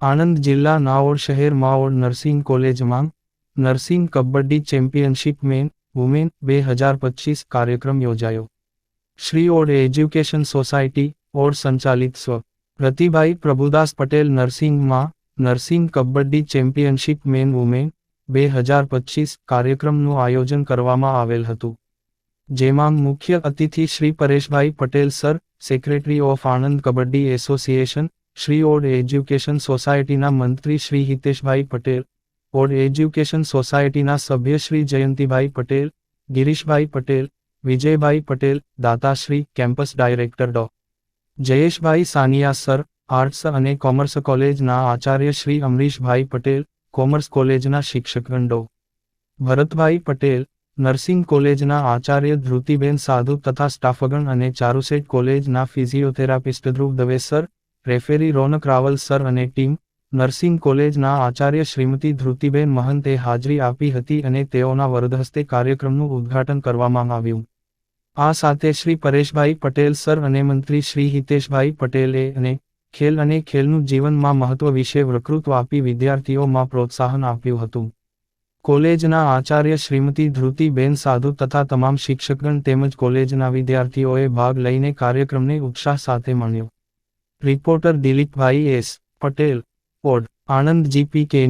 આણંદ જિલ્લા નાઓડ શહેર માઓડ નર્સિંગ કોલેજમાં nursing kabaddi championship men women બે હજાર પચીસ કાર્યક્રમ યોજાયો. શ્રી ઓડ એજ્યુકેશન સોસાયટી, ઓડ સંચાલિત સ્વ. Pratibhai Prabhudas Patel નર્સિંગમાં nursing kabaddi championship men women બે હજાર પચીસ કાર્યક્રમનું આયોજન કરવામાં આવેલ હતું. જેમાં મુખ્ય અતિથિ Shri Pareshbhai Patel sir, secretary of Anand kabaddi association Shri Od education સોસાયટીના મંત્રી શ્રી હિતેશભાઈ પટેલ ઓડ એજ્યુકેશન સોસાયટીના સભ્ય શ્રી જયંતિભાઈ પટેલ, ગિરીશભાઈ પટેલ, વિજયભાઈ પટેલ, દાતાશ્રી, કેમ્પસ ડાયરેક્ટર ડો. જયેશભાઈ સાનિયા સર, આર્ટ્સ અને કોમર્સ કોલેજના આચાર્ય શ્રી અમરીશભાઈ પટેલ, કોમર્સ કોલેજના શિક્ષકગણ ડો. ભરતભાઈ પટેલ, નર્સિંગ કોલેજના આચાર્ય ધ્રુતિબેન સાધુ તથા સ્ટાફગણ અને ચારુસેટ કોલેજના physiotherapist Dhruv Dave sir referee Ronak Raval sir અને ટીમ નર્સિંગ કોલેજના આચાર્ય શ્રીમતી ધૃતિબેન મહંતે હાજરી આપી હતી અને તેઓના વરદહસ્તે કાર્યક્રમનું ઉદ્ઘાટન કરવામાં આવ્યું. આ સાથે શ્રી પરેશભાઈ પટેલ સર અને મંત્રી શ્રી હિતેશભાઈ પટેલે અને ખેલ અને ખેલનું જીવનમાં મહત્વ વિશે વકૃત્વ આપી વિદ્યાર્થીઓમાં પ્રોત્સાહન આપ્યું હતું. કોલેજના આચાર્ય શ્રીમતી ધૃતિબેન સાધુ તથા તમામ શિક્ષકગણ તેમજ કોલેજના વિદ્યાર્થીઓએ ભાગ લઈને કાર્યક્રમને ઉત્સાહ સાથે માણ્યો. Reporter Dilipbhai S Patel Od Anand GP કે